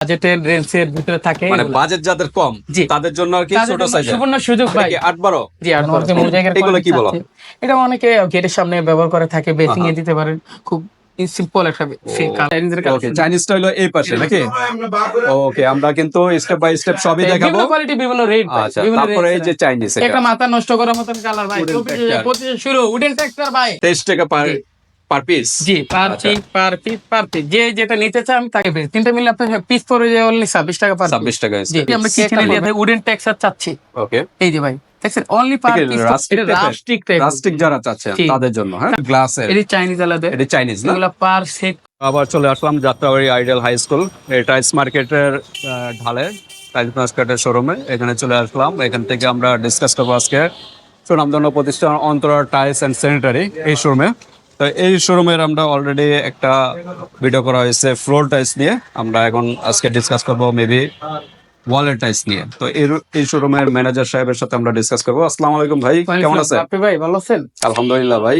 বাজেটের রেঞ্জের ভিতরে থাকে মানে বাজেট যাদের কম। তাদের জন্য আর কি ছোট সুবর্ণ সুযোগ ভাই। আট বারো? জি আর নর্থে মূল জায়গার এগুলো কি বলো? এটা অনেকে গেটের সামনে ব্যবহার করে থাকে বেসিং এ দিতে পারেন খুব সিম্পল একটা চাইনিজটা হলো এই পাশে নাকি? ওকে আমরা কিন্তু স্টেপ বাই স্টেপ সবই দেখাবো। বিভিন্ন কোয়ালিটি বিভিন্ন রেট আচ্ছা বিভিন্ন তারপরে এই যে চাইনিজ একটা মাথা নষ্ট করার মতন কালার ভাই। শুরু উডেন টেক্সচার ভাই। তেইশ টাকা পার। পার পিস জি per. Piece per piece per piece যে যেটা নিতে তাকে বেশ তিনটা মিলে আপনার পিস পড়ে যায় অনলি ছাব্বিশ টাকা পার ছাব্বিশ টাকা জি আমরা কিচেনে দিয়ে উডেন টেক্সচার চাচ্ছি। ওকে এই যে ভাই দেখছেন? অনলি পার পিস এটা রাস্টিক টাইপ প্লাস্টিক যারা চাচ্ছেন তাদের জন্য হ্যাঁ? গ্লাসের এটি চাইনিজ আলাদা। এটা চাইনিজ না? এগুলো পার সেট আবার চলে আসলাম যাত্রাবাড়ি আইডিয়াল হাই স্কুল। মার্কেটের ঢালে টাইলস মার্কেটের শোরুমে। এখানে চলে আসলাম। এখান থেকে আমরা ডিসকাস করব আজকে সুনামধন্য প্রতিষ্ঠান অন্তরা টাইলস অ্যান্ড স্যানিটারি এই শোরুমে। তো এই শোরুমের আমরা অলরেডি একটা ভিডিও করা হয়েছে ফ্লোর টাইলস নিয়ে। আমরা এখন আজকে ডিসকাস করব মেবি ওয়ালের টাইলস নিয়ে। তো এর- এই শোরুমের ম্যানেজার সাহেবের সাথে আমরা ডিসকাস করব। আসসালামু আলাইকুম ভাই কেমন আছেন? আপনি ভাই ভালো আছেন? আলহামদুলিল্লাহ ভাই।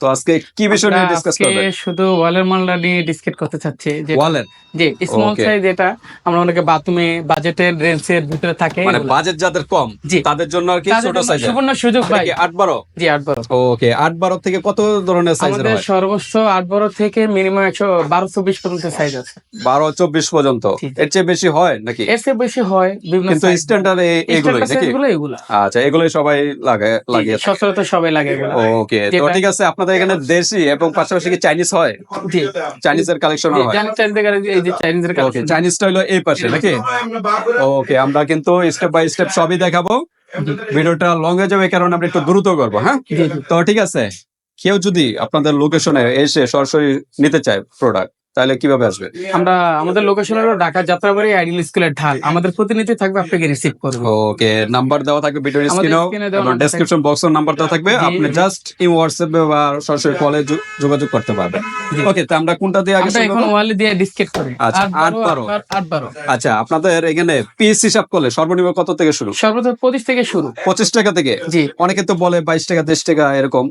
তো আজকে কি বিষয় নিয়ে ডিসকাস করবেন? শুধু ওয়ালের মালটা নিয়ে ডিসকাস করতে চাচ্ছি যে ওয়ালের যে স্মল সাইজ এটা আমরা অনেকে বাথরুমে বাজেটের রেঞ্জের ভিতরে থাকে। মানে বাজেট যাদের কম তাদের জন্য আর কি ছোট সাইজের সুবর্ণ সুযোগ ভাই। আট বারো? জি আট বারো। ওকে আট বারো থেকে কত ধরনের সাইজের আমাদের সর্বোচ্চ আট বারো থেকে মিনিমাম একশো বারো চব্বিশ পর্যন্ত সাইজ আছে। বারো চব্বিশ পর্যন্ত। এর চেয়ে বেশি হয় নাকি? এর চেয়ে বেশি হয় বিভিন্ন কিন্তু স্ট্যান্ডার্ড নাকি? size এগুলো আচ্ছা এগুলোই সবাই লাগে থাকে। সচরাচর সবাই লাগে এগুলো। ওকে তো ঠিক আছে আপনাদের এখানে দেশি এবং পাশাপাশি কি চাইনিজ হয়? চাইনিজের কালেকশন হয়। এই যে চাইনিজের কালেকশন চাইনিজটা হলো এই পাশে নাকি? ওকে আমরা কিন্তু স্টেপ বাই স্টেপ সবই দেখাবো। ভিডিওটা লং হয়ে যাবে কারণ আমরা একটু দ্রুত করব হ্যাঁ? তো ঠিক আছে কেউ যদি আপনাদের লোকেশনে এসে সরাসরি নিতে চায় প্রোডাক্ট তাহলে কীভাবে আসবে? আমরা আমাদের লোকেশন হলো ঢাকা যাত্রাবাড়ি আইডিয়াল স্কুলের ঢাল। আমাদের প্রতিনিধি থাকবে আপনাকে রিসিভ করবে। ওকে নাম্বার দেওয়া থাকবে ভিডিওর স্ক্রিনেও দেওয়া এবং ডেসক্রিপশন বক্সের নাম্বার দেওয়া থাকবে। আপনি জাস্ট এই হোয়াটসঅ্যাপে বা সরাসরি কলে যোগাযোগ করতে পারবেন। ওকে তো আমরা কোনটা দিয়ে আগে এখন ওয়ালে দিয়ে ডিসকেট করি। আচ্ছা, আট আট বারো। বারো। আট বারো। আচ্ছা আপনাদের এখানে পিস হিসাব করলে সর্বনিম্ন কত থেকে শুরু? সর্বপ্রথম পঁচিশ থেকে শুরু। পঁচিশ টাকা থেকে? জি। অনেকে তো বলে বাইশ টাকা তেইশ টাকা এরকম।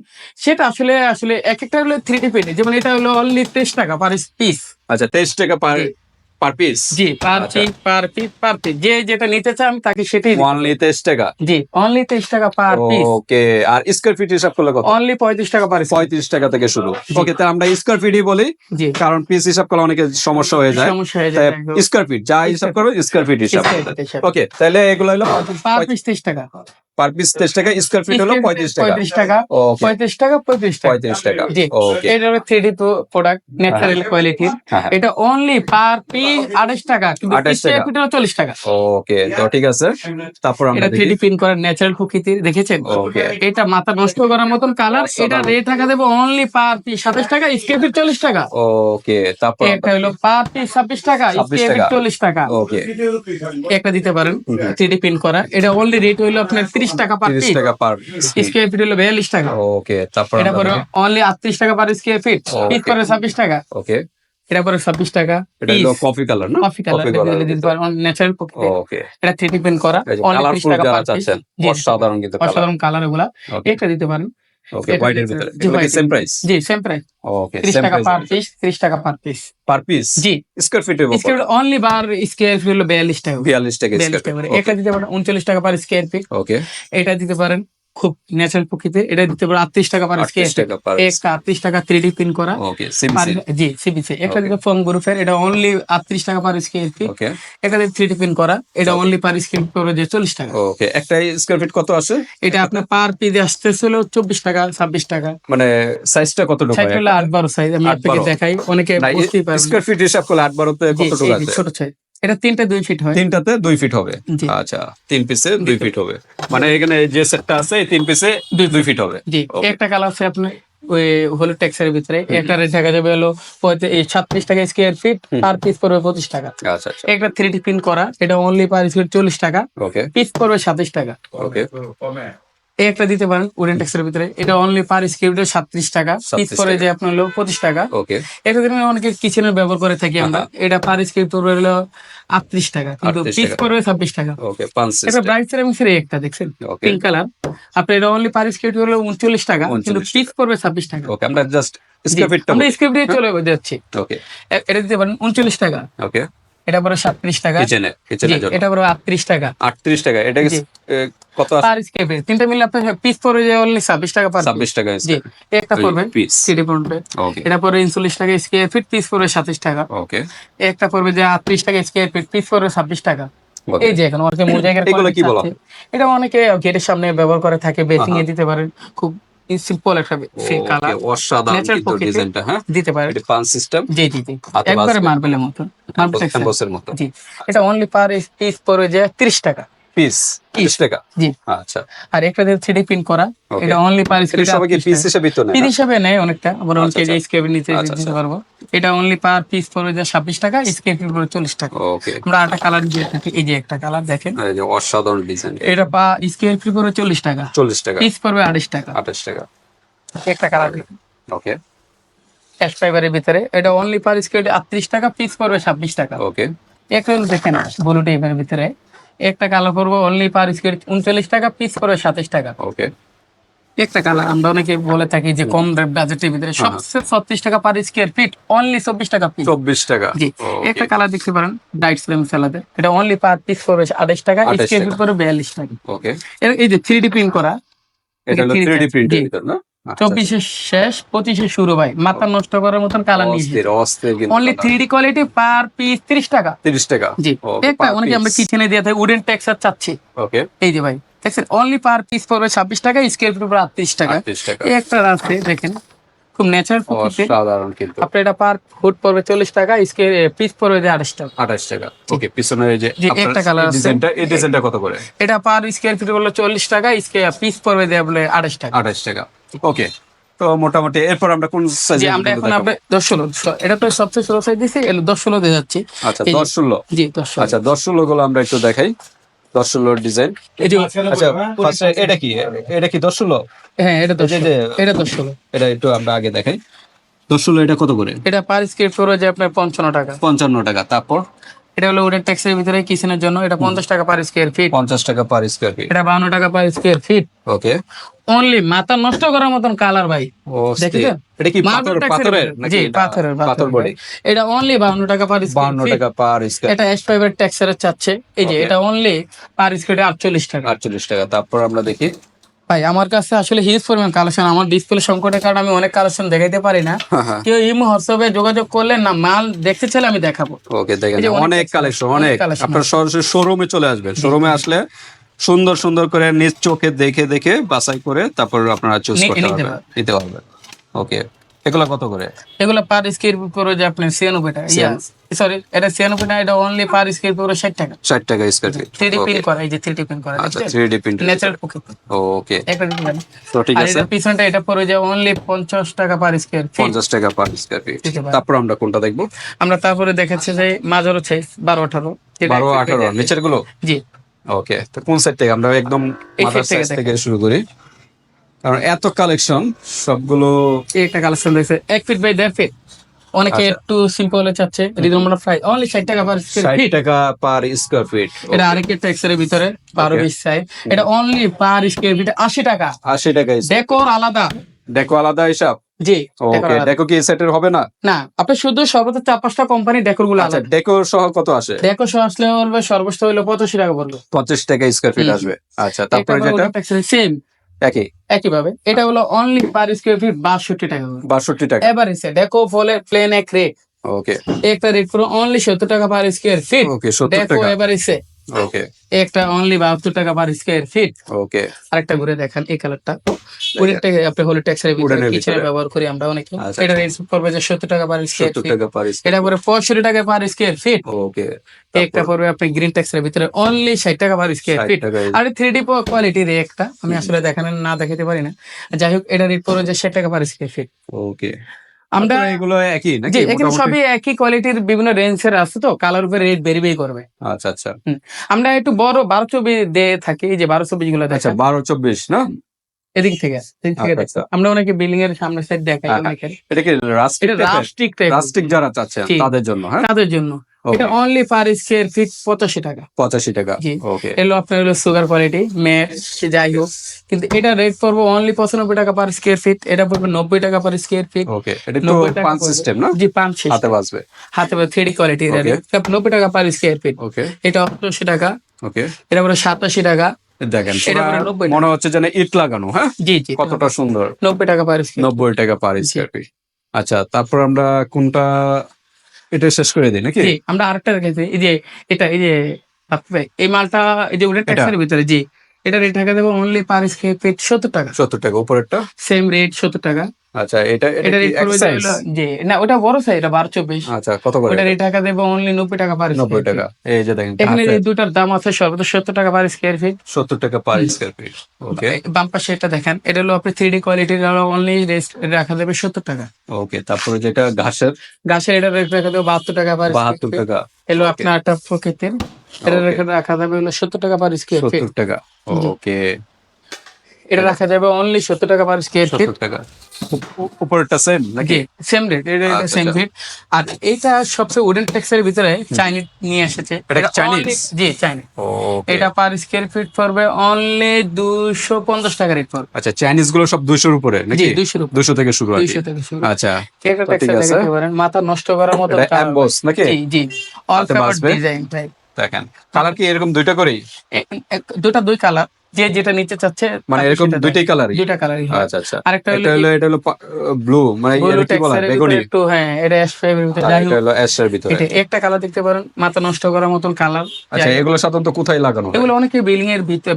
সেটা আসলে আসলে এক একটা হলো থ্রি ডি যেমন এটা হলো অনলি তেইশ টাকা পার পিস আচ্ছা তেইশ টাকা পার পার পিস জি per. Piece per piece per piece যে যেটা নিতে চান তাকে সেটাই। ওয়ানলি তেইশ টাকা? জি অনলি তেইশ টাকা পার পিস ওকে আর স্কোয়ার ফিট হিসাব করলে কত? অনলি পঁয়ত্রিশ টাকা পার পঁয়ত্রিশ টাকা থেকে শুরু। ওকে তা আমরা স্কোয়ার ফিটই বলি জি। কারণ পিস হিসাব করলে অনেকে সমস্যা হয়ে যায়। সমস্যা হয়ে যায় স্কোয়ার ফিট যা হিসাব করবে স্কোয়ার ফিট হিসাব। ওকে তাহলে এগুলো হলো পার পিস তেইশ টাকা। পার পিস তেইশ টাকা স্কোয়ার ফিট হলো পঁয়ত্রিশ টাকা। পঁয়ত্রিশ টাকা পঁয়ত্রিশ টাকা পঁয়ত্রিশ টাকা। পঁয়ত্রিশ টাকা। এটা হলো থ্রি ডি প্রোডাক্ট ন্যাচারাল কোয়ালিটির। এটা অনলি পার পিস আঠাশ টাকা কিন্তু 28 টাকা। ফিট হলো চল্লিশ টাকা। ওকে তো ঠিক আছে। তারপর আমরা থ্রি ডি প্রিন্ট করার ন্যাচারাল প্রকৃতির দেখেছেন? এটা মাথা নষ্ট করার মতন কালার এটা। রেট টাকা দেবো অনলি পার পিস সাতাশ টাকা স্কোয়ার ফিট চল্লিশ টাকা। ওকে তারপর একটা হলো পার পিস ছাব্বিশ টাকা 26 স্কোয়ার ফিট চল্লিশ টাকা। ওকে একটা দিতে পারেন থ্রি ডি প্রিন্ট করা। এটা অনলি রেট হইল আপনার টাকা পার টাকা পার স্কোয়ার ফিট হলো বিয়াল্লিশ টাকা। ওকে তারপর এটা পরে অনলি আটত্রিশ টাকা পার স্কোয়ার ফিট. পিস পরে ছাব্বিশ টাকা। ওকে এটা পরে ছাব্বিশ টাকা। এটা হলো কফি কালার না? কফি কালার দিতে পারেন ন্যাচারাল ওকে এটা থ্রি পেন করা। অনলি তিরিশ কালারফুল টাকা পার অসাধারণ কিন্তু কালার অসাধারণ কালার এগুলা। এটা দিতে পারেন। ওকে হোয়াইট এর ভিতরে এগুলো কি সেম প্রাইস জি সেম প্রাইস ওকে ত্রিশ সেম টাকা প্রাইস পার পিস ত্রিশ টাকা পার পিস পার পিস জি স্কয়ার ফিটের উপর স্কোয়ার অনলি বার স্কোয়ার ফিট হলো বিয়াল্লিশ টাকা। 42 টাকা টাকা এটা দিতে পারেন উনচল্লিশ টাকা পার স্কোয়ার ফিট ওকে এটা দিতে পারেন খুব ন্যাচারাল প্রকৃতির এটা দিতে পারেন আটত্রিশ টাকা পার স্কোয়ার 38 টাকা একটা আটত্রিশ টাকা থ্রি ডি প্রিন্ট করা। পার- জি সিবিসি একটা দিতে ফোন গ্রুপের এটা অনলি আটত্রিশ টাকা পার স্কোয়ার ফিট এটা থ্রি ডি প্রিন্ট করা। এটা অনলি পার স্কোয়ার ফিট করে যে চল্লিশ টাকা। ওকে একটা স্কোয়ার ফিট কত আছে? এটা আপনার পার পিস আসতেছিল চব্বিশ টাকা ছাব্বিশ টাকা। মানে সাইজটা কতটুকু সাইজ হলো আট বারো সাইজ আমি আপনাকে দেখাই। অনেকে স্কয়ার ফিট হিসাব করলে আট বারোতে যে আছে? ছোট সাইজ এটা তিনটা দুই ফিট হয়। তিনটাতে দুই ফিট হবে। আচ্ছা তিন পিসে দুই ফিট হবে। মানে এখানে যে সেটটা আছে তিন পিসে দুই দুই ফিট হবে। জি একটা কালার আছে আপনার ওই হলুদ ট্যাক্সের ভিতরে একটা রেট দেখা যাবে হলো সাতত্রিশ টাকা স্কোয়ার ফিট পার পিস পড়বে পঁচিশ টাকা। আচ্ছা আচ্ছা। একটা থ্রি ডি প্রিন্ট করা এটা অনলি পার স্কোয়ার চল্লিশ টাকা। ওকে পিস পড়বে সাতাশ টাকা। ওকে এই একটা দিতে পারেন উডেন ট্যাক্সের ভিতরে। এটা অনলি পার স্কোয়ার সাতত্রিশ টাকা। পিস 37 পরে টাকা। যে আপনার হলো পঁচিশ টাকা। এটা দিনে অনেকে কিচেনের ব্যবহার করে থাকি আমরা। এটা পার স্কোয়ার পড়বে হলো আটত্রিশ টাকা। কিন্তু 38 পিস। পড়বে ছাব্বিশ টাকা। ওকে এটা ব্রাইট সেরামিক্সের একটা দেখছেন? পিঙ্ক কালার আপনার এটা অনলি পার স্কোয়ার হলো উনচল্লিশ টাকা কিন্তু 39 পিস পড়বে ছাব্বিশ টাকা। ওকে আমরা জাস্ট আমরা স্ক্রিপ্ট দিয়ে চলে যাচ্ছি। ওকে এটা দিতে পারেন উনচল্লিশ টাকা। ওকে এটা পরে সাতত্রিশ টাকা। কিচেনে জন্য। এটা পরে আটত্রিশ টাকা। আটত্রিশ টাকা এটা কি কত আছে? পার স্কেপে তিনটা মিলে আপনার পিস পড়বে যে অনলি ছাব্বিশ টাকা পার ছাব্বিশ টাকা জি একটা পড়বে পিস সিডি পড়বে। এটা পড়বে উনচল্লিশ টাকা স্কোয়ার ফিট পিস পড়বে সাতাশ টাকা। ওকে একটা পড়বে যে আটত্রিশ টাকা স্কোয়ার ফিট পিস পড়বে ছাব্বিশ টাকা। এই যে এখন অনেকে মূল এগুলো কি বলা? এটা অনেকে গেটের সামনে ব্যবহার করে থাকে বেসিং এ দিতে পারেন। খুব সিম্পল একটা কালার অসাধারণ কিন্তু ডিজাইনটা হ্যাঁ? দিতে পারে। এটা পান সিস্টেম জি জি জি। একবারে মার্বেলের মতো মার্বেল মতো। জি এটা অনলি পার পিস পড়ে যায় 30 টাকা। পিস তিরিশ টাকা। জি। আচ্ছা। আর একটা থ্রি করা এটা অনলি পার সবাইকে পিস হিসেবে তো নেয় পিস না? হিসাবে নেয় অনেকটা আমরা অনেকে যে আচ্ছা। স্কেপের নিচে আচ্ছা, দিতে আচ্ছা। পারব। এটা অনলি পার পিস পড়বে যে 26 টাকা স্কেপ পড়বে 40 টাকা। ওকে আমরা একটা কালার দিয়ে থাকি এই যে একটা কালার দেখেন। এই যে অসাধারণ ডিজাইন এটা পা ফ্রি পড়বে 40 টাকা। চল্লিশ টাকা। পিস পড়বে 28 টাকা। আঠাশ টাকা। একটা কালার ওকে ক্যাশ ফাইবারের ভিতরে। এটা অনলি পার স্কোয়ার 38 টাকা পিস পড়বে 26 টাকা। ওকে হলো দেখেন ব্লু ভিতরে। একটা কালার পড়বে অনলি পার স্কোয়ার 39 টাকা পিস পড়বে 27 টাকা। ওকে একটা কালার আমরা অনেকে বলে থাকি যে কম বাজেটের ভিতরে সবচেয়ে ছত্রিশ টাকা পার স্কোয়ার ফিট অনলি চব্বিশ টাকা পিস চব্বিশ টাকা। জি একটা কালার দেখতে পারেন ডাইট স্লেম স্যালাদে এটা অনলি পার পিস পড়বে আঠাশ টাকা 28 স্কোয়ার ফিট। পড়বে বিয়াল্লিশ টাকা। ওকে এই যে থ্রি ডি প্রিন্ট করা এটা থ্রি ডি প্রিন্টের না আচ্ছা, চব্বিশে শেষ পঁচিশে শুরু ভাই। মাথা নষ্ট করার মতন কালার নিয়ে only three D quality per piece তিরিশ টাকা। তিরিশ টাকা। জি। একটা অনেকে আমরা কিচেনে দিয়ে থাকি উডেন চাচ্ছি। ওকে এই যে ভাই দেখছেন অনলি পার পিস পড়বে ছাব্বিশ টাকা স্কোয়ার ফিট পড়বে আটত্রিশ টাকা। এই একটা আছে দেখেন। খুব ন্যাচারাল অসাধারণ কিন্তু। আপনার এটা পার ফুট পড়বে চল্লিশ টাকা স্কোয়ার পিস পড়বে যে আড়াইশ টাকা। আঠাশ টাকা। ওকে এই যে একটা আছে। ডিজাইনটা এই ডিজাইনটা কত করে? এটা পার স্কোয়ার ফিট বলল চল্লিশ টাকা পিস পড়বে দেয়া বলে আড়াইশ টাকা। আঠাশ টাকা। ওকে তো মোটামুটি এরপর আমরা কোন সাইজে আমরা এখন আমরা দশ ষোলো এটা তো সবচেয়ে ষোলো সাইজ এলো দশ ষোলো দিয়ে যাচ্ছি। আচ্ছা এই যে- দশ ষোলো। জি দশ ষোলো। আচ্ছা দশ ষোলো গুলো আমরা একটু দেখাই। দশ ষোলোর ডিজাইন এই যে আচ্ছা ফার্স্টে এটা কি? এটা কি দশ ষোলো? হ্যাঁ এটা দশ এই ষোলো। যে এটা দশ ষোলো। এটা একটু আমরা আগে দেখাই। দশ ষোলো এটা কত করে? এটা পার স্কোয়ার পড়বে যে আপনার পঞ্চান্ন টাকা। পঞ্চান্ন টাকা। তারপর? এটা হলো উডেন ট্যাক্সের ভিতরে কিচেনের জন্য। এটা পঞ্চাশ টাকা পার স্কোয়ার ফিট পঞ্চাশ টাকা পার স্কোয়ার ফিট এটা বাউন্ন টাকা per square feet okay only মাথা নষ্ট করার মতন কালার ভাই। এটা কি পাথর পাথরের নাকি? পাথরের পাথর বডি এটা অনলি বাউন্ন টাকা পার স্কোয়ার বান্ন টাকা পার স্কোয়ার এটা এস ফাইবার ট্যাক্সারের চাচ্ছে। এই যে এটা অনলি পার স্কোয়ারে আটচল্লিশ টাকা। আটচল্লিশ টাকা। তারপর আমরা দেখি। ভাই আমার কাছে আসলে হিউজ পরিমাণ কালেকশন আমার ডিসপ্লে সংকটের কারণে আমি অনেক কালেকশন দেখাইতে পারি না। হ্যাঁ হ্যাঁ। কেউ ইমো হোয়াটসঅ্যাপে যোগাযোগ করলে না মাল দেখতে চাইলে আমি দেখাবো। ওকে দেখেন অনেক কালেকশন অনেক। আপনার সরাসরি শোরুমে চলে আসবেন। শোরুমে আসলে সুন্দর সুন্দর করে নিজ চোখে দেখে দেখে বাছাই করে তারপর আপনারা চুজ করতে পারবেন। নিতে পারবেন। ওকে এগুলা কত করে? এগুলা পার স্কোয়ার পড়ে যে আপনার ছিয়ানব্বই টাকা সরি এটা ছিয়ানব্বই টাকা এটা অনলি পার স্কোয়ার পড়ে ষাট টাকা। ষাট টাকা square feet three D print করা এই যে থ্রি ডি প্রিন্ট করা আচ্ছা three D print natural pocket okay তো ঠিক আছে। এটার পিছনটা এটা পড়ে যে অনলি পঞ্চাশ টাকা পার স্কোয়ার ফিট পঞ্চাশ টাকা পার স্কোয়ার ফিট। তারপর আমরা কোনটা দেখব? আমরা তারপরে দেখাচ্ছি যে মাঝারো সাইজ বারো আঠারো। বারো আঠারো নিচেরগুলো জি। ওকে তো কোন সাইড থেকে? আমরা একদম মাথার সাইজ থেকে শুরু করি। কারণ এত কালেকশন সবগুলো একটা কালেকশন দেখছে এক ফিট বাই দেড় ফিট অনেকে আচ্ছা। একটু সিম্পল চাচ্ছে। রিজনেবল প্রাইস অনলি ষাট টাকা পার স্কোয়ার ফিট টাকা পার স্কোয়ার ফিট এটা আরেকটা ট্যাক্সের ভিতরে বারো Okay. বিশ সাইজ এটা অনলি পার স্কোয়ার ফিট আশি টাকা। আশি টাকা ডেকোর আলাদা। দেখো আলাদা হিসাব? জি ওকে ডেকো কি সেটের হবে না? না আপনি শুধু সর্বোচ্চ চার পাঁচটা কোম্পানি ডেকোরগুলো আচ্ছা আলাদা। ডেকো সহ কত আসে? ডেকো সহ আসলে বলবে সর্বোচ্চ হইল পঁচাশি টাকা পড়বে। পঞ্চাশ টাকা স্কোয়ার ফিট আসবে। আচ্ছা তারপরে যেটা? সেম একই? একইভাবে। এটা হলো অনলি পার স্কোয়ার ফিট বাষট্টি টাকা বাষট্টি টাকা। এবার এসে ডেকো ফলে প্লেন এক রেট ওকে একটা রেট পুরো অনলি সত্তর টাকা পার স্কোয়ার ফিট ওকে সত্তর টাকা। এবার এসে ওকে একটা অনলি বাহাত্তর টাকা পার স্কোয়ার ফিট ওকে আরেকটা ঘুরে দেখেন এই কালারটা ওইটা আপনি হলো ট্যাক্সের কিচেনে ব্যবহার করি আমরা অনেকে। আচ্ছা। এটা রেট পড়বে যে সত্তর টাকা পার স্কোয়ার ফিট টাকা পার এটা পরে পঁয়ষট্টি টাকা পার স্কোয়ার ফিট ওকে একটা পড়বে আপনি গ্রিন ট্যাক্সের ভিতরে অনলি ষাট টাকা পার স্কোয়ার ফিট আর থ্রি ডি কোয়ালিটির একটা আমি আসলে দেখানো না দেখাতে পারি না। যাই হোক এটা রেট পড়বে যে ষাট টাকা পার স্কোয়ার ফিট ওকে আমরা এগুলো একই নাকি? এখানে সবই একই কোয়ালিটির বিভিন্ন রেঞ্জের আছে তো কালার উপরে রেট বেরিবেই করবে। আচ্ছা আচ্ছা। আমরা একটু বড় বারো চব্বিশ দিয়ে থাকি এই যে বারো চব্বিশগুলো আচ্ছা বারো চব্বিশ না? এদিক থেকে এদিক থেকে আচ্ছা। আচ্ছা। আমরা অনেকে বিল্ডিং এর সামনে সাইড দেখাই অনেকে এটা কি রাস্টিক রাস্টিক রাস্টিক যারা চাচ্ছে তাদের জন্য হ্যাঁ? তাদের জন্য। এটা অনলি পার স্কোয়ার ফিট পঁচাশি টাকা। পঁচাশি টাকা। ওকে এলো আপনার হলো সুগার কোয়ালিটি ম্যাট যাই হোক। কিন্তু এটা রেট পড়ব অনলি পঁচানব্বই টাকা পার স্কোয়ার ফিট এটা পড়বে নব্বই টাকা পার স্কোয়ার ফিট ওকে এটা নব্বই টাকা পাঁচ সিস্টেম না? জি পাঁচ হাতে বাজবে। হাতে থ্রি কোয়ালিটি. নব্বই টাকা পার স্কোয়ার ফিট ওকে এটা অষ্টআশি টাকা। ওকে এটা পড়বে সাতাশি টাকা। দেখেন এটা পুরা পড়ে 90 টাকা। মনে হচ্ছে যেন ইট লাগানো হ্যাঁ? জি জি কতটা সুন্দর। নব্বই টাকা পার নব্বই টাকা পার স্কোয়ার ফিট আচ্ছা তারপর আমরা কোনটা এটা শেষ করে দিই নাকি? আমরা আরেকটা দেখেছি এই যে এটা এই যে এই মালটা এই যে উডেন ট্যাক্সের ভিতরে জি। এটা রেট টাকা দেবো অনলি পার স্কোয়ার ফিট সত্তর টাকা। সত্তর টাকা উপরেরটা? সেম রেট সত্তর টাকা। আচ্ছা এটা এটা এটা রেট যে জি না ওটা বড় সাইজ এটা বারো চব্বিশ। আচ্ছা কত করে? ওটা রেট টাকা দেবো অনলি নব্বই টাকা পার নব্বই টাকা। এই যে দেখেন এখানে এই দুটার দাম আছে সর্বোচ্চ সত্তর টাকা পার স্কোয়ার ফিট সত্তর টাকা পার স্কোয়ার ফিট ওকে বাম পাশে এটা দেখেন এটা হলো আপনি থ্রি ডি কোয়ালিটির অনলি রেস্ট রাখা দেবে সত্তর টাকা। ওকে তারপরে যেটা ঘাসের? গাছের এটা রেট রাখা দেবো বাহাত্তর টাকা পার বাহাত্তর টাকা। এলো আপনার একটা প্রকৃতির। এটা. রাখা যাবে হলো সত্তর টাকা পার স্কোয়ার ফিট সত্তর টাকা ওকে এটা রাখা যাবে অনলি সত্তর টাকা পার স্কোয়ার ফিট টাকা। উপ- উপ- সেম নাকি? সেম রেট এটা আচ্ছা, সেম আচ্ছা। ফিট আর এটা সবচেয়ে উডেন টেক্সের ভিতরে চাইনিজ নিয়ে এসেছে। এটা Chinese? জি চাইনিজ এটা পার স্কোয়ার ফিট পড়বে অনলি দুশো পঞ্চাশ টাকা রেট পড়বে। আচ্ছা চাইনিজগুলো সব দুশোর উপরে নাকি জি, 200 র উপরে। দুশো থেকে শুরু। দুইশো থেকে শুরু। আচ্ছা। দেখাতে পারেন মাথা নষ্ট করার মতো নাকি? জি জি। অল ডিজাইন টাইপ দেখেন। কালার কি এরকম দুইটা করেই? দুইটা দুই কালার যে যেটা নিতে চাচ্ছে মানে এরকম দুইটাই কালারই দুইটা কালারই আচ্ছা আচ্ছা। আরেকটা হলো এটা হলো এটা হলো ব্লু মানে এটা কি বলা বেগুনি। একটু হ্যাঁ এটা অ্যাশ টাইপের ভিতরে আর যাই এটা হলো অ্যাশের ভিতরে। এটা একটা কালার দেখতে পারেন মাথা নষ্ট করার মতন কালার আচ্ছা এগুলো সাধারণত কোথায় লাগানো হয়? এগুলো অনেকে বিল্ডিং এর ভিতরে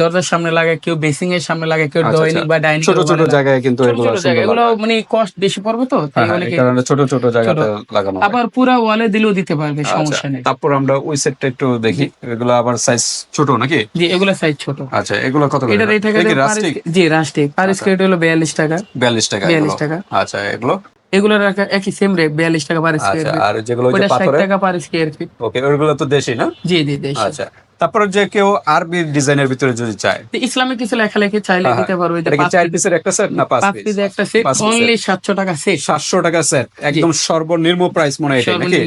দরজার সামনে লাগে কেউ বেসিং এর সামনে লাগে কেউ আচ্ছা, ডাইনিং আচ্ছা। বা ডাইনিং ছোট ছোট জায়গায় কিন্তু এগুলো এগুলো মানে কস্ট বেশি পড়বে তো তাই হ্যাঁ, হ্যাঁ, অনেকে কারণে ছোট ছোট জায়গাতে লাগানো আবার পুরা ওয়ালে দিলেও দিতে পারবে আচ্ছা, সমস্যা নেই। তারপর আমরা ওই সেটটা একটু দেখি। এগুলো আবার সাইজ ছোট নাকি? জি এগুলো সাইজ ছোট। আচ্ছা এগুলো কত করে? এটা রেট এটা কি রাস্টিক জি রাস্টিক আর স্কেট হলো বিয়াল্লিশ টাকা। বিয়াল্লিশ টাকা 42 টাকা। আচ্ছা এগুলো? এগুলো রাখা একই সেম রেট বিয়াল্লিশ টাকা পার স্কোয়ার আচ্ছা ফিট আর যেগুলো ওই যে পাথরে টাকা পার স্কয়ার ফিট ওকে ওগুলো তো দেশি না? জি জি দেশি। আচ্ছা। তারপর যে কেউ আরবি ডিজাইনের ভিতরে যদি চায়। তো ইসলামিক কিছু লেখালেখি চাইলে হ্যাঁ, দিতে পারবে এটা কি চার পিসের একটা সেট না পাঁচ পিস পিস একটা সেট অনলি সাতশো টাকা সেট সাতশো টাকা সেট একদম সর্বনিম্ন প্রাইস মনে হয় এটা নাকি?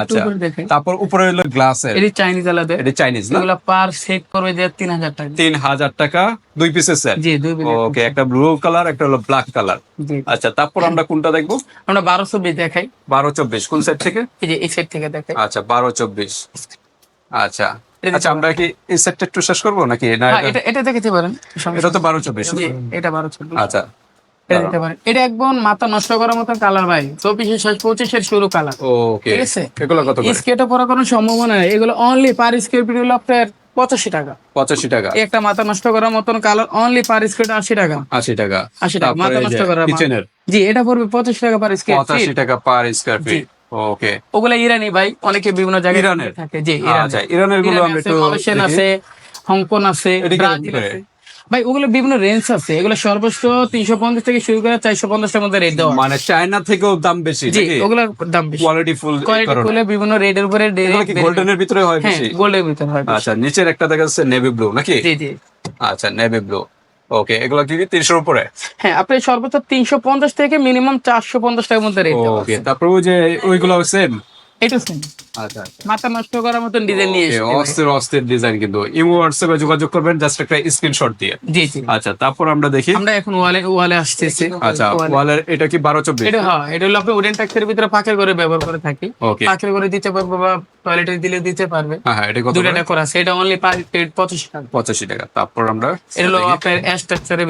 আচ্ছা তারপর উপরে হলো গ্লাসের এটি চাইনিজ আলাদা। এটা চাইনিজ না? এগুলো পার সেট করবে যে তিন হাজার টাকা। তিন হাজার টাকা দুই পিসের সেট জি দুই বিলিয়ন ওকে একটা ব্লু কালার একটা হলো ব্ল্যাক কালার আচ্ছা তারপর আমরা কোনটা দেখব? আমরা বারোশো বিশ দেখাই। বারো চব্বিশ কোন সেট থেকে? এই যে এই সেট থেকে দেখাই। আচ্ছা বারো চব্বিশ। আচ্ছা এটা আচ্ছা। আমরা কি এই সেটটা একটু শেষ করব নাকি? না হ্যাঁ, এটা- এটা দেখতে পারেন এটা তো বারো চব্বিশ। এটা বারো চব্বিশ। আচ্ছা। এটা দিতে পারেন। এটা একদম মাথা নষ্ট করার মতো কালার ভাই। চব্বিশের শেষ পঁচিশের শুরু কালার ওকে ঠিক আছে? এগুলো কত স্কেটে কোনো সম্ভাবনা নেই। এগুলো অনলি পার স্কোয়ার ফিট হলো আপনার পঁচাশি টাকা। পঁচাশি টাকা। একটা মাথা নষ্ট করার মতন কালার অনলি পার স্কোয়ার আশি টাকা। আশি টাকা। আশি টাকা। মাথা নষ্ট করার জি এটা পড়বে পঁচাশি টাকা পার স্কোয়ার পঁচাশি টাকা পার স্কোয়ার ফিট ওকে। ওগুলা ইরানি ভাই অনেকে বিভিন্ন জায়গায় ইরানের? থাকে। জি আচ্ছা ইরানের। গুলো আমরা একটু মালয়েশিয়ান আছে হংকং আছে ব্রাজিল আছে। ভাই ওগুলো বিভিন্ন রেঞ্জ আছে। এগুলো সর্বোচ্চ তিনশো পঞ্চাশ থেকে শুরু করে চারশো পঞ্চাশের মধ্যে রেট দেওয়া মানে চায়না থেকেও দাম বেশি জি ওগুলোর দাম বেশি। কোয়ালিটি ফুল কোয়ালিটি ফুলে বিভিন্ন রেটের উপরে গোল্ডেনের ভিতরে হয় হ্যাঁ বেশি? গোল্ডের ভিতর হয় আচ্ছা নিচের একটা দেখা যাচ্ছে নেভি ব্লু নাকি? জি জি। আচ্ছা নেভি ব্লু ওকে এগুলো কি তিনশোর উপরে? হ্যাঁ আপনি সর্বোচ্চ তিনশো পঞ্চাশ থেকে মিনিমাম চারশো পঞ্চাশ টাকার মধ্যে রেট ওকে তারপর ওই যে ওইগুলো সেম এটা সেম আচ্ছা মাথা নষ্ট করার মতন ডিজাইন নিয়ে Okay, অস্থির অস্থির ডিজাইন কিন্তু। ইমো হোয়াটসঅ্যাপে যোগাযোগ করবেন জাস্ট একটা স্ক্রিনশট দিয়ে। জি জি। আচ্ছা তারপর আমরা দেখি। আমরা এখন ওয়ালে ওয়ালে আসতেছি। আচ্ছা ওয়ালের এটা কি বারো চব্বিশ? এটা হ্যাঁ এটা হলো আপনি উডেন ট্যাক্সের ভিতরে পাকের করে ব্যবহার করে থাকি। ওকে পাকের করে দিতে পারবে বা টয়লেটে দিলে দিতে পারবে। হ্যাঁ হ্যাঁ এটা কত দুটা করে? আছে। এটা অনলি পার পঁচাশি টাকা। পঁচাশি টাকা। তারপর আমরা এটা হলো আপনার অ্যাশ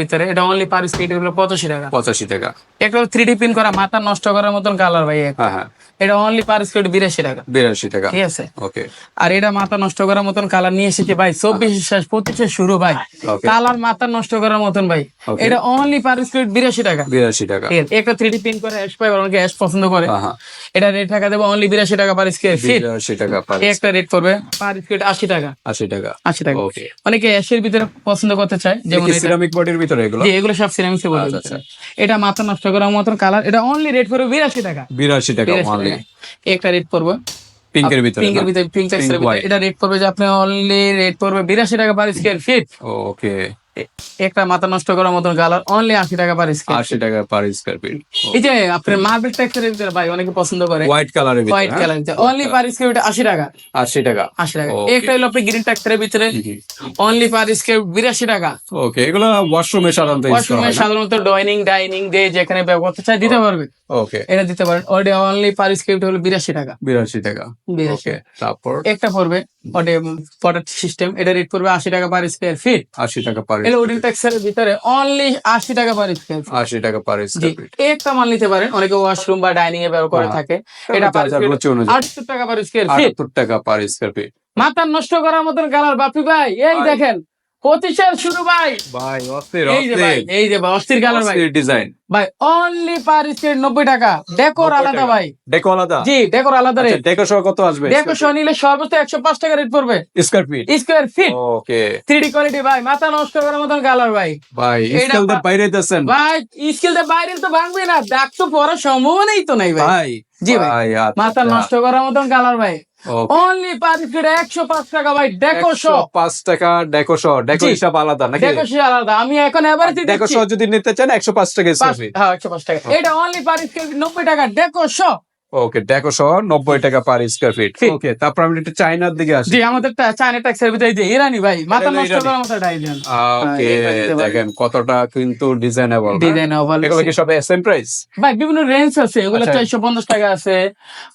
ভিতরে। এটা অনলি পার স্পিড হলো পঁচাশি টাকা। পঁচাশি টাকা। একটা থ্রি ডি প্রিন্ট করা মাথা নষ্ট করার মতন কালার ভাই হ্যাঁ হ্যাঁ। এটা অনলি পার স্পিড বিরাশি টাকা। বিরাশি টাকা। ঠিক আছে? ওকে আর এটা মাথা নষ্ট করার মতন কালার নিয়ে এসেছে ভাই। চব্বিশ শেষ পঁচিশে শুরু ভাই। কালার মাথা নষ্ট করার মতন ভাই। এটা অনলি পার স্পিড বিরাশি টাকা। বিরাশি টাকা। একটা থ্রি ডি প্রিন্ট করে অ্যাশ পাই অনেকে অ্যাশ পছন্দ করে। এটা রেট টাকা দেবো অনলি বিরাশি টাকা পার স্কোয়ার ফিট বিরাশি টাকা একটা রেট করবে পার স্কোয়ার আশি টাকা। আশি টাকা। আশি টাকা। ওকে অনেকে অ্যাশের ভিতরে পছন্দ করতে চায় যেমন সিরামিক বডির ভিতরে এগুলো? এগুলো সব সিরামিক্সে বলে আচ্ছা, দিচ্ছে। এটা মাথা নষ্ট করার মতন কালার এটা অনলি রেট করবে বিরাশি টাকা। বিরাশি টাকা অনলি টাকা। একটা রেট পড়বে পিঙ্কের ভিতরে পিঙ্কের ভিতরে পিঙ্ক টেক্সের ভিতরে। এটা রেট পড়বে যে আপনি অনলি রেট পড়বে বিরাশি টাকা পার স্কোয়ার ফিট ওকে একটা মাথা নষ্ট করার মতন কালার অনলি আশি টাকা পার স্কোয়ার আশি টাকা পার স্কোয়ার ফিট এই যে আপনার মার্বেল টেক্সচারের ভিতরে ভাই অনেকে পছন্দ করে। হোয়াইট কালারের ভিতরে white colour only per square আশি টাকা। আশি টাকা। আশি টাকা. একটা হলো আপনি গ্রিন টেক্সচারের ভিতরে। অনলি পার স্কোয়ার বিরাশি টাকা। ওকে এগুলো ওয়াশরুমে সাধারণত ওয়াশরুমে সাধারণত ডাইনিং ডাইনিং দিয়ে যেখানে ব্যবহার করতে চাই দিতে পারবে। ওকে এটা দিতে পারেন। ওটা অনলি পার স্কোয়ার হলো বিরাশি টাকা। বিরাশি টাকা। বিরাশি। ওকে তারপর? একটা পড়বে ওটা পটার সিস্টেম এটা রেট পড়বে আশি টাকা পার স্কোয়ার ফিট আশি টাকা পার এগুলো উডেন টেক্সচারের ভিতরে অনলি আশি টাকা পার স্কোয়ার ফিট আশি টাকা পার স্কোয়ার ফিট একটা মাল নিতে পারেন অনেকে ওয়াশরুম বা ডাইনিং এ ব্যবহার করে হ্যাঁ। থাকে। এটা রুচি অনুযায়ী। আটশো টাকা পার স্কোয়ার ফিট আটাত্তর টাকা পার স্কোয়ার ফিট মাথা নষ্ট করার মতন কালার বাপি ভাই এই। দেখেন। পঁচিশের শুরু ভাই। ভাই অস্থির এই যে ভাই এই যে ভাই অস্থির কালার ভাই। ডিজাইন ভাই অনলি পার নব্বই টাকা। ডেকোর আলাদা ভাই। ডেকো আলাদা? জি ডেকোর আলাদা রেট ডেকো সহ কত আসবে? ডেকো সহ নিলে সর্বোচ্চ একশো পাঁচ টাকা রেট পড়বে। Square feet square feet okay three D quality ভাই মাথা নষ্ট করার মতন কালার ভাই। ভাই স্কেল পা- বাইরে দিতেছেন ভাই স্কিল তো বাইরে তো ভাঙবে না। দাগ তো পড়ার সম্ভাবনাই তো নাই ভাই। জি ভাই। আচ্ছা। মাথা নষ্ট করার মতন কালার ভাই. অনলি পার একশো পাঁচ টাকা ভাই ডেকো পাঁচ টাকা ডেকো সহ ডেকো হিসাব আলাদা নাকি? ডেকো আলাদা। আমি এখন এবারে ডেকো যদি নিতে চান একশো পাঁচ টাকা হ্যাঁ একশো পাঁচ টাকা। এটা অনলি পার স্কোয়ার নব্বই টাকা ডেকো সহ ওকে ডেকো সহ নব্বই টাকা পার স্কোয়ার ফিট ওকে তারপর আমি একটু চাইনার দিকে আসি। জি আমাদের চায়না ট্যাক্সের ভিতরে যে ইরানি ভাই মাথা নষ্ট করার মতো ওকে এটা দিতে পারি। দেখেন কতটা কিন্তু ডিজাইনেবল ডিজাইন ওভাল এগুলো কি সব সেম প্রাইস ভাই বিভিন্ন রেঞ্জ আছে। এগুলো আচ্ছা। চারশো পঞ্চাশ টাকা আছে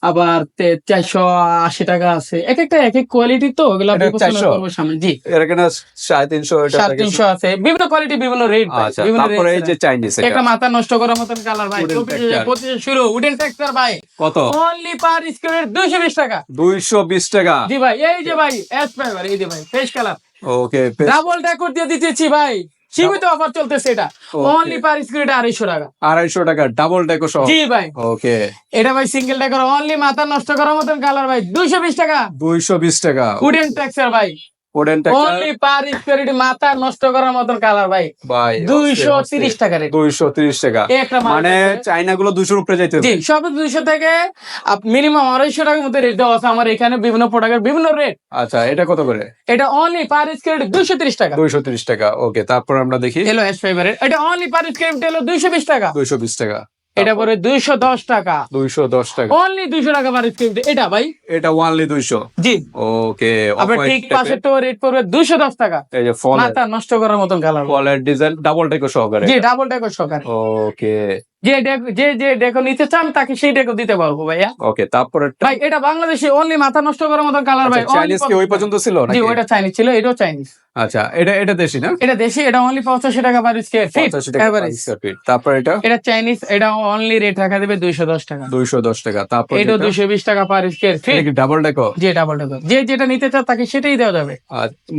আবার চারশো আশি টাকা আছে। এক একটা এক এক কোয়ালিটি তো ওগুলো এটা বিবেচনা 400? সামনে। জি। এর এখানে সাড়ে তিনশো এটা সাড়ে থেকে- তিনশো আছে। বিভিন্ন কোয়ালিটি বিভিন্ন রেট আচ্ছা বিভিন্ন তারপরে এই যে চাইনিজ একটা মাথা নষ্ট করার মতন কালার ভাই। Wooden চব্বিশে texture। পঁচিশে শুরু উডেন টেক্সচার ভাই। কত? অনলি পার স্কোয়ার দুইশো বিশ টাকা। দুইশো বিশ টাকা। জি ভাই এই যে ভাই এস ফাইবার এই যে ভাই face colour okay double decor দিয়ে দিতেছি ভাই সীমিত অফার চলতেছে এটা. অনলি পার স্কোয়ার আড়াইশো টাকা। আড়াইশো টাকা ডাবল ডেকো সহ। জি ভাই। ওকে এটা ভাই সিঙ্গেল ডেকোর অনলি মাথা নষ্ট করার মতন কালার ভাই দুইশো বিশ টাকা। দুইশো বিশ টাকা। উডেন টেক্সচার ভাই। ওডেন অনলি পার স্কোয়ার মাথা নষ্ট করার মতন কালার ভাই। ভাই দুইশো তিরিশ টাকা। রেট মানে চাইনা গুলো দুশোর উপরে যাইতে জি সব দুইশো থেকে মিনিমাম আড়াইশো টাকার মধ্যে রেট দেওয়া আছে আমার এখানে বিভিন্ন প্রোডাক্টের বিভিন্ন রেট আচ্ছা এটা কত করে? এটা অনলি পার স্কোয়ার টাকা। দুইশো তিরিশ টাকা ওকে তারপর আমরা দেখি। এলো এস ফাইবারের এটা অনলি পার স্কোয়ার হলো দুইশো বিশ টাকা। দুইশো বিশ টাকা। এটা পরে দুইশো দশ টাকা। দুইশো দশ টাকা। অনলি দুইশো টাকা পার স্ক্রিপ্ট এটা ভাই? এটা ওয়ানলি দুইশো। জি। ওকে আবার ঠিক পাশে তো রেট পড়বে দুইশো দশ টাকা। এই যে ফল মাথা নষ্ট করার মতন কালার ফলের ডিজাইন ডাবল টেকো সহকারে। জি ডাবল টেকো সহকারে। ওকে যে যে যে ডেকো নিতে চান তাকে সেই ডেকো দিতে পারব ভাইয়া। ওকে তারপরে ভাই এটা বাংলাদেশে অনলি মাথা নষ্ট করার মতন কালার ভাই চাইনিজ কি ওই পর্যন্ত ছিল নাকি? ওটা চাইনিজ ছিল এটাও চাইনিজ আচ্ছা এটা এটা দেশি না? এটা দেশি এটা অনলি পঁচাশি টাকা পার স্কোয়ার ফিট টাকা এভারেজ স্কয়ার ফিট তারপর এটা? এটা চাইনিজ এটা অনলি রেট রাখা দেবে দুইশো দশ টাকা। দুইশো দশ টাকা। তারপর এটাও দুইশো বিশ টাকা per square feet double deco যে ডাবল ডেকো যে যেটা নিতে চাও তাকে সেটাই দেওয়া যাবে।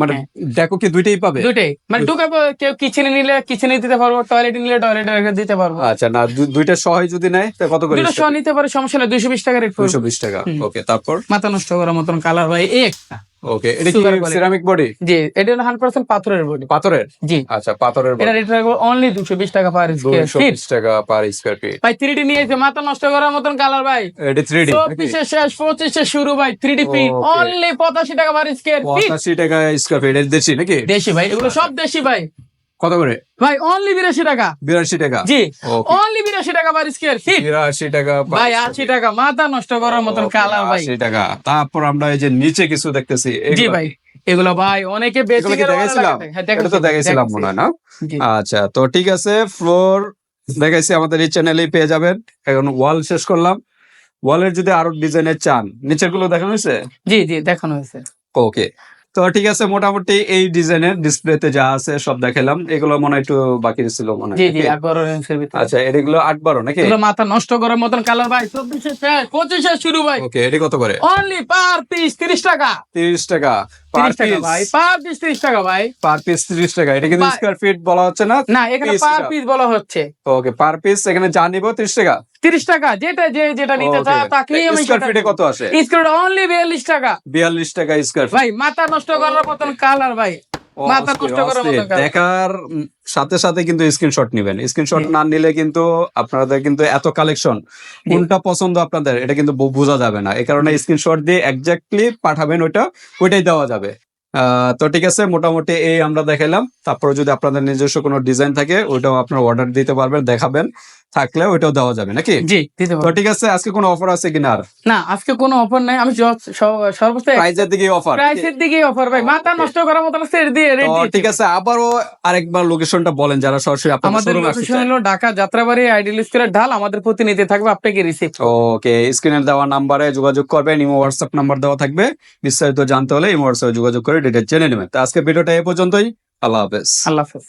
মানে হ্যাঁ। ডেকো কি দুইটাই পাবে? দুইটাই। মানে ঢুকাবো কেউ কিচেনে নিলে কিচেনে দিতে পারব টয়লেটে নিলে টয়লেটে দিতে পারব। আচ্ছা না দুইটা সহায় যদি নেয় তা কত করে দুটো সহ নিতে পারে সমস্যা নেই দুইশো বিশ টাকা রেট দুইশো বিশ টাকা ওকে তারপর? মাথা নষ্ট করার মতন কালার ভাই এই একটা। ওকে এটা কি সিরামিক বডি জি এটা হলো পাথরের বডি পাথরের? জি। আচ্ছা পাথরের এটা রেট রাখব অনলি দুশো বিশ টাকা পার স্কোয়ার দুইশো ফিট বিশ টাকা পার স্কোয়ার ফিট ভাই মাথা নষ্ট করার মতন কালার ভাই। এটা শেষ শুরু ভাই ফিট অনলি পঁচাশি টাকা পার স্কোয়ার ফিট পঁচাশি টাকা স্কোয়ার ফিট দেশি নাকি? দেশি ভাই এগুলো সব দেশি ভাই। কত করে? ভাই অনলি বিরাশি টাকা। বিরাশি টাকা? জি। অনলি বিরাশি টাকা পার স্কোয়ার ফিট বিরাশি টাকা ভাই আশি টাকা মাথা নষ্ট করার মতন কালার ভাই। আশি টাকা। তারপর আমরা এই যে নিচে কিছু দেখতেছি জি ভাই এগুলো ভাই অনেকে বেশি দেখাইছিলাম? হ্যাঁ, এটা তো দেখাইছিলাম মনে হয় না? আচ্ছা তো ঠিক আছে ফ্লোর দেখাইছি আমাদের এই চ্যানেলেই পেয়ে যাবেন। এখন ওয়াল শেষ করলাম। ওয়ালের যদি আরও ডিজাইনের চান নিচেরগুলো দেখানো হয়েছে? জি জি দেখানো হয়েছে। ওকে তো ঠিক আছে মোটামুটি এই ডিজাইনের ডিসপ্লেতে যা আছে সব দেখালাম। এগুলো মনে হয় একটু বাকি ছিল মনে হয় জি জি ভিতরে। আচ্ছা এগুলো আট বারো নাকি? এগুলো মাথা নষ্ট করার মতন কালার ভাই। চব্বিশে শেষ পঁচিশে শুরু ভাই। ওকে এটি কত করে? অনলি পার পিস তিরিশ টাকা। তিরিশ টাকা। পার টাকা ভাই পার পিস তিরিশ টাকা ভাই। পার পিস তিরিশ টাকা এটা কিন্তু স্কোয়ার ফিট বলা হচ্ছে না না এখানে পার পিস বলা হচ্ছে। ওকে পার পিস এখানে যা নিবো তিরিশ টাকা। তিরিশ টাকা যেটা যে যেটা নিতে চায় তাকে আমি স্কোয়ার ফিটে কত আসে? স্কোয়ার অনলি বিয়াল্লিশ টাকা। বিয়াল্লিশ টাকা স্কোয়ার ভাই মাথা নষ্ট করার মতন কালার ভাই। দেখার সাথে সাথে কিন্তু স্ক্রিনশট নিবেন। স্ক্রিনশট। না নিলে কিন্তু আপনাদের কিন্তু এত কালেকশন কোনটা পছন্দ আপনাদের এটা কিন্তু বোঝা যাবে না। এই কারণে স্ক্রিনশট দিয়ে এক্স্যাক্টলি পাঠাবেন ওইটা ওইটাই দেওয়া যাবে। আহ, তো ঠিক আছে মোটামুটি এই আমরা দেখাইলাম তারপরে যদি আপনাদের নিজস্ব কোনো ডিজাইন থাকে ওইটাও আপনার অর্ডার দিতে পারবেন দেখাবেন। থাকলে ওইটাও দেওয়া যাবে নাকি? জি দিতে তো পারব ঠিক আছে আজকে কোনো অফার আছে কিনা আর? না আজকে কোনো অফার নাই আমি সর্বোচ্চ প্রাইজের দিকে অফার প্রাইসের দিকে অফার ভাই। মাথা নষ্ট করার মতো সেট দিয়ে তো ঠিক আছে আবারও আরেকবার লোকেশনটা বলেন যারা সরাসরি আপনাদের আমাদের লোকেশন হলো ঢাকা যাত্রাবাড়ি আইডিয়াল স্কুলের ঢাল আমাদের প্রতিনিধি থাকবে আপনাকে রিসিভ ওকে স্ক্রিনে দেওয়া নাম্বারে যোগাযোগ করবেন ইমো হোয়াটসঅ্যাপ নাম্বার দেওয়া থাকবে। বিস্তারিত জানতে হলে ইমো হোয়াটসঅ্যাপে যোগাযোগ করে ডিটেল জেনে নেবেন। তো আজকে ভিডিওটা এ পর্যন্তই আল্লাহ হাফেজ। আল্লাহ হাফেজ।